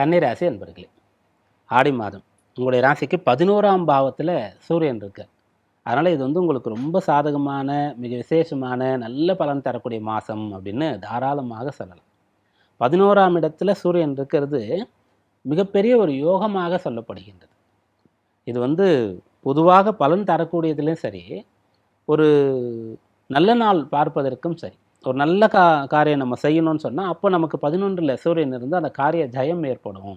கன்னிராசி என்பர்களே ஆடி மாதம் உங்களுடைய ராசிக்கு பதினோராம் பாவத்தில் சூரியன் இருக்கு அதனால் இது வந்து உங்களுக்கு ரொம்ப சாதகமான மிக விசேஷமான நல்ல பலன் தரக்கூடிய மாதம் அப்படின்னு தாராளமாக சொல்லலாம். பதினோராம் இடத்துல சூரியன் இருக்கிறது மிகப்பெரிய ஒரு யோகமாக சொல்லப்படுகின்றது. இது வந்து பொதுவாக பலன் தரக்கூடியதுலேயும் சரி ஒரு நல்ல நாள் பார்ப்பதற்கும் சரி ஒரு நல்ல கா காரியம் நம்ம செய்யணும்னு சொன்னால் அப்போ நமக்கு பதினொன்றில் சூரியன் இருந்து அந்த காரிய ஜெயம் ஏற்படும்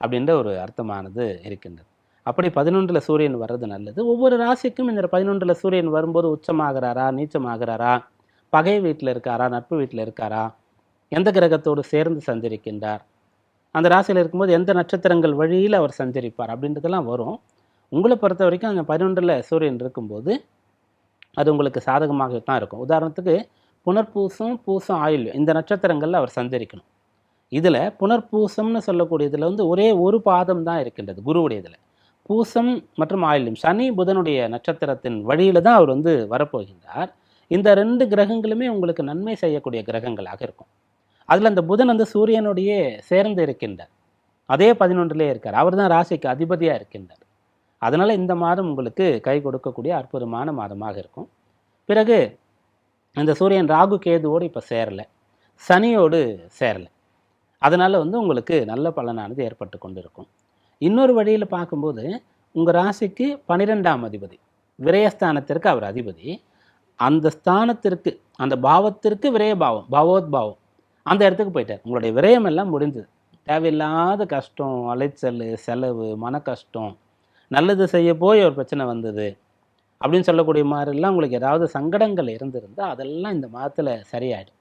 அப்படின்ற ஒரு அர்த்தமானது இருக்கின்றது. அப்படி பதினொன்றில் சூரியன் வர்றது நல்லது. ஒவ்வொரு ராசிக்கும் இந்த பதினொன்றில் சூரியன் வரும்போது உச்சமாகிறாரா நீச்சமாகிறாரா பகை வீட்டில் இருக்காரா நட்பு வீட்டில் இருக்காரா எந்த கிரகத்தோடு சேர்ந்து சஞ்சரிக்கின்றார் அந்த ராசியில் இருக்கும்போது எந்த நட்சத்திரங்கள் வழியில் அவர் சஞ்சரிப்பார் அப்படின்றதெல்லாம் வரும். உங்களை பொறுத்த வரைக்கும் அந்த பதினொன்றில் சூரியன் இருக்கும்போது அது உங்களுக்கு சாதகமாக தான் இருக்கும். உதாரணத்துக்கு புனர்பூசம் பூசம் ஆயுள் இந்த நட்சத்திரங்களில் அவர் சஞ்சரிக்கணும். இதில் புனர்பூசம்னு சொல்லக்கூடியதில் வந்து ஒரே ஒரு பாதம் தான் இருக்கின்றது குருவுடையதில் பூசம் மற்றும் ஆயுள்யம் சனி புதனுடைய நட்சத்திரத்தின் வழியில் தான் அவர் வந்து வரப்போகின்றார். இந்த ரெண்டு கிரகங்களுமே உங்களுக்கு நன்மை செய்யக்கூடிய கிரகங்களாக இருக்கும். அதில் அந்த புதன் வந்து சூரியனுடைய சேர்ந்து இருக்கின்றார். அதே பதினொன்றிலே இருக்கார். அவர் தான் ராசிக்கு அதிபதியாக இருக்கின்றார். அதனால் இந்த மாதம் உங்களுக்கு கை கொடுக்கக்கூடிய அற்புதமான மாதமாக இருக்கும். பிறகு இந்த சூரியன் ராகு கேதுவோடு இப்போ சேரலை. சனியோடு சேரலை. அதனால் வந்து உங்களுக்கு நல்ல பலனானது ஏற்பட்டு கொண்டு இருக்கும் இன்னொரு வழியில் பார்க்கும்போது உங்கள் ராசிக்கு பனிரெண்டாம் அதிபதி விரயஸ்தானத்திற்கு அவர் அதிபதி. அந்த ஸ்தானத்திற்கு அந்த பாவத்திற்கு விரயபாவம் பாவோத்பாவம். அந்த இடத்துக்கு போயிட்டார். உங்களுடைய விரயம் எல்லாம் முடிஞ்சது. தேவையில்லாத கஷ்டம் அலைச்சல் செலவு மன கஷ்டம் நல்லது செய்ய போய் ஒரு பிரச்சனை வந்தது. அப்படின்னு சொல்லக்கூடிய மாதிரிலாம் உங்களுக்கு ஏதாவது சங்கடங்கள் இருந்திருந்தால் அதெல்லாம் இந்த மாதத்தில் சரியாயிடும்.